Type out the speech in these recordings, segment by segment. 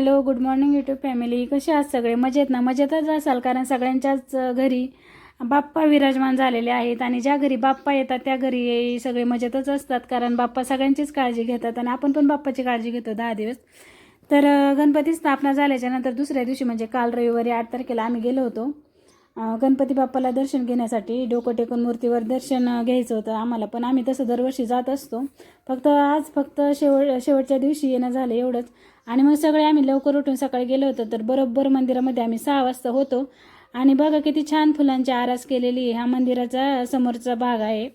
Hello good morning YouTube family. कसे आहात सगळे? मजेत ना? मजेतच असाल? कारण सगळ्यांच्याच घरी बाप्पा विराजमान झालेले आहेत आणि ज्या घरी बाप्पा येतात त्या घरी सगळे मजेतच असतात. कारण बाप्पा सगळ्यांचीच काळजी घेतात आणि आपण पण बाप्पाची काळजी घेतो दहा दिवस. तर गणपती स्थापना झाल्याच्यानंतर दुसऱ्या दिवशी म्हणजे काल रविवारी आठ तारखेला आम्ही गेलो होतो. गणपती बाप्पाला दर्शन घेण्यासाठी डोकं टेकून मूर्तीवर दर्शन घ्यायचं होतं आम्हाला. पण आम्ही तसं दरवर्षी जात असतो. फक्त आज फक्त शेवट शेवटच्या दिवशी येणं झालं एवढंच. आणि मग सगळे आम्ही लवकर उठून सकाळी गेलो होतो तर बरोबर मंदिरामध्ये आम्ही सहा वाजता होतो. आणि बघा किती छान फुलांची आरास केलेली आहे. हा मंदिराचा समोरचा भाग आहे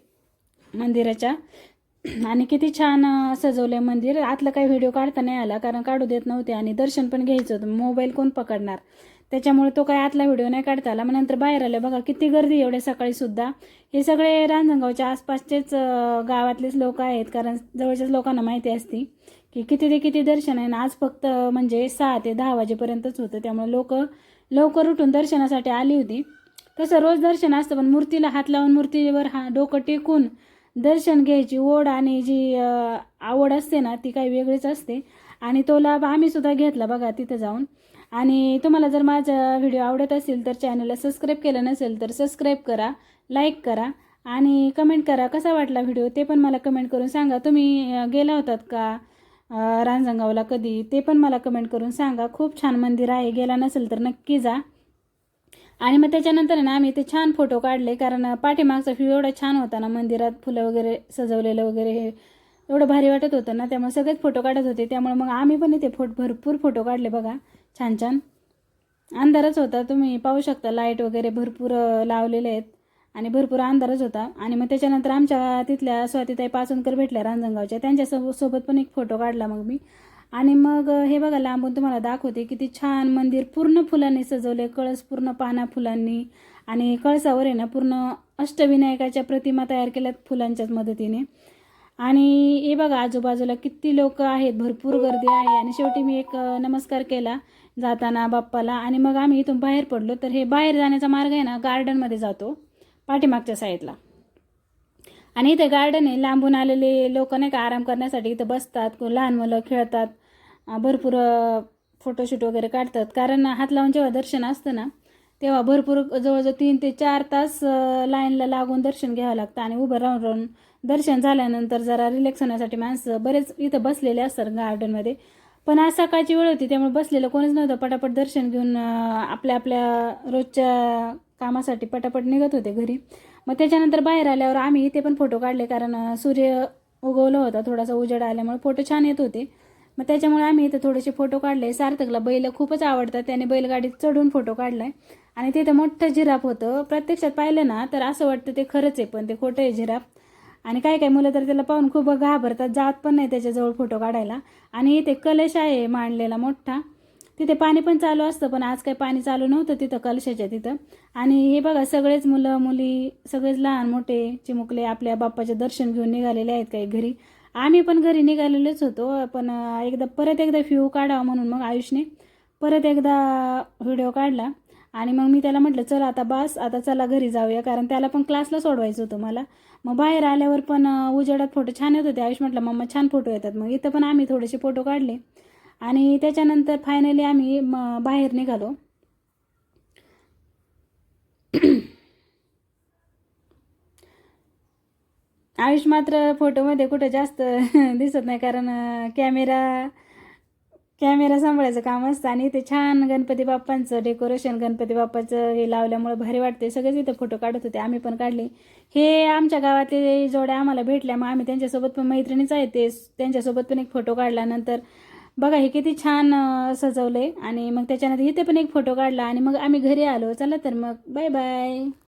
मंदिराच्या. आणि किती छान सजवलं आहे मंदिर. आतला काही व्हिडिओ काढता नाही आला कारण काढू देत नव्हते आणि दर्शन पण घ्यायचं होतं. मोबाईल कोण पकडणार? त्याच्यामुळे तो काय आतला व्हिडिओ नाही काढता आला. मग नंतर बाहेर आलं बघा किती गर्दी एवढ्या सकाळी सुद्धा. हे सगळे रांजणगावच्या आसपासचेच गावातलेच लोक आहेत. कारण जवळच्याच लोकांना माहिती असती की किती ते किती दर्शन आहे ना आज फक्त म्हणजे सहा ते दहा वाजेपर्यंतच होतं. त्यामुळे लोक लवकर उठून दर्शनासाठी आली होती. तसं रोज दर्शन असतं पण मूर्तीला हात लावून मूर्तीवर हा डोकं टेकून दर्शन घ्यायची ओढ आणि जी आवड असते ना ती काही वेगळीच असते. आणि तो लाभ आम्ही सुद्धा घेतला बघा तिथं जाऊन. आणि तुम्हाला जर माझा व्हिडिओ आवडत असेल तर चॅनलला सबस्क्राईब केलं नसेल तर सबस्क्राईब करा लाईक करा आणि कमेंट करा कसा वाटला व्हिडिओ ते पण मला कमेंट करून सांगा. तुम्ही गेला होतात का अं, रांजणगावला कधी ते पण मला कमेंट करून सांगा. खूप छान मंदिर आहे गेला नसेल तर नक्की जा. आणि मग त्याच्यानंतर ना आम्ही ते छान फोटो काढले कारण पाठीमागचा व्ह्यू एवढा छान होता ना मंदिरात फुलं वगैरे सजवलेलं वगैरे हे एवढं भारी वाटत होतं ना त्यामुळे सगळेच फोटो काढत होते. त्यामुळे मग आम्ही पण इथे फोट भरपूर फोटो काढले बघा. छान छान अंधारच होता. तुम्ही पाहू शकता लाइट वगैरे भरपूर लावलेले आहेत. आणि भरपूर अंधारच होता. आणि मग त्याच्यानंतर आमच्या तिथल्या स्वातीताई पाचनकर भेटल्या रांजणगावच्या. त्यांच्यासोबत पण एक फोटो काढला मग मी. आणि मग हे बघा लांबून तुम्हाला दाखवते किती छान मंदिर. पूर्ण फुलांनी सजवले. कळस पूर्ण पाना फुलांनी. आणि कळसावर आहे ना पूर्ण अष्टविनायकाच्या प्रतिमा तयार केल्यात फुलांच्याच मदतीने. आणि हे बघा आजूबाजूला किती लोक आहेत. भरपूर गर्दी आहे. आणि शेवटी मी एक नमस्कार केला. जाताना बाप्पाला आणि मग आम्ही इथून बाहेर पडलो. तर हे बाहेर जाण्याचा मार्ग आहे ना गार्डनमध्ये जातो पाठीमागच्या साईडला आणि इथे गार्डन आहे लांबून आलेले लोक नाही का आराम करण्यासाठी इथं बसतात लहान मुलं खेळतात भरपूर फोटोशूट वगैरे काढतात. कारण हात लावून जेव्हा दर्शन असतं ना तेव्हा भरपूर जवळजवळ तीन ते चार तास लाईनला लागून दर्शन घ्यावं लागतं आणि उभं राहून राहून दर्शन झाल्यानंतर जरा रिलॅक्स होण्यासाठी माणसं बरेच इथं बसलेले असतात गार्डनमध्ये पण आज सकाळची वेळ होती त्यामुळे बसलेलं कोणीच नव्हतं. पटापट दर्शन घेऊन आपल्या आपल्या रोजच्या कामासाठी पटापट निघत होते घरी. मग त्याच्यानंतर बाहेर आल्यावर आम्ही इथे पण फोटो काढले कारण सूर्य उगवला होता थोडासा उजेड आल्यामुळे फोटो छान येत होते. मग त्याच्यामुळे आम्ही इथं थोडेसे फोटो काढले. सार्थकला बैल खूपच आवडतात त्याने बैलगाडीत चढून फोटो काढलाय. आणि तिथं मोठं जिराफ होतं. प्रत्यक्षात पाहिलं ना तर असं वाटतं ते खरंच आहे पण ते खोटं आहे जिराफ. आणि काय काय मुलं तर त्याला पाहून खूप घाबरतात. जात पण नाही त्याच्याजवळ फोटो काढायला. आणि इथे कलश आहे मांडलेला मोठा. तिथे पाणी पण चालू असतं पण आज काही पाणी चालू नव्हतं तिथं कलशाच्या तिथं. आणि हे बघा सगळेच मुलं मुली सगळेच लहान मोठे चिमुकले आपल्या बाप्पाचे दर्शन घेऊन निघालेले आहेत काही घरी. आम्ही पण घरी निघालेलेच होतो पण एकदा परत एकदा फ्यू काढावा म्हणून मग आयुषने परत एकदा व्हिडिओ काढला. आणि मग मी त्याला म्हटलं चल आता बस आता चला घरी जाऊया. कारण त्याला पण क्लासला सोडवायचं होतं मला. मग बाहेर आल्यावर पण उजेडात फोटो छान येत होते. आयुष म्हटलं मम्मा छान फोटो येतात. मग इथं पण आम्ही थोडेसे फोटो काढले. आणि त्याच्यानंतर फायनली आम्ही म बाहेर निघालो. आयुष मात्र फोटोमध्ये कुठं जास्त दिसत नाही कारण कॅमेरा कॅमेरा सांभाळायचं काम असतं आणि ते छान गणपती बाप्पांचं डेकोरेशन गणपती बाप्पाचं हे लावल्यामुळे भारी वाटते सगळेच इथं फोटो काढत होते आम्ही पण काढले. हे आमच्या गावातले जोड्या आम्हाला भेटल्या मग आम्ही त्यांच्यासोबत पण मैत्रिणीच आहे ते त्यांच्यासोबत पण एक फोटो काढला नंतर बघा हे किती छान सजवलं सजवलंय. आणि मग त्याच्यानंतर इथे पण एक फोटो काढला आणि मग आम्ही घरी आलो. चला तर मग बाय बाय.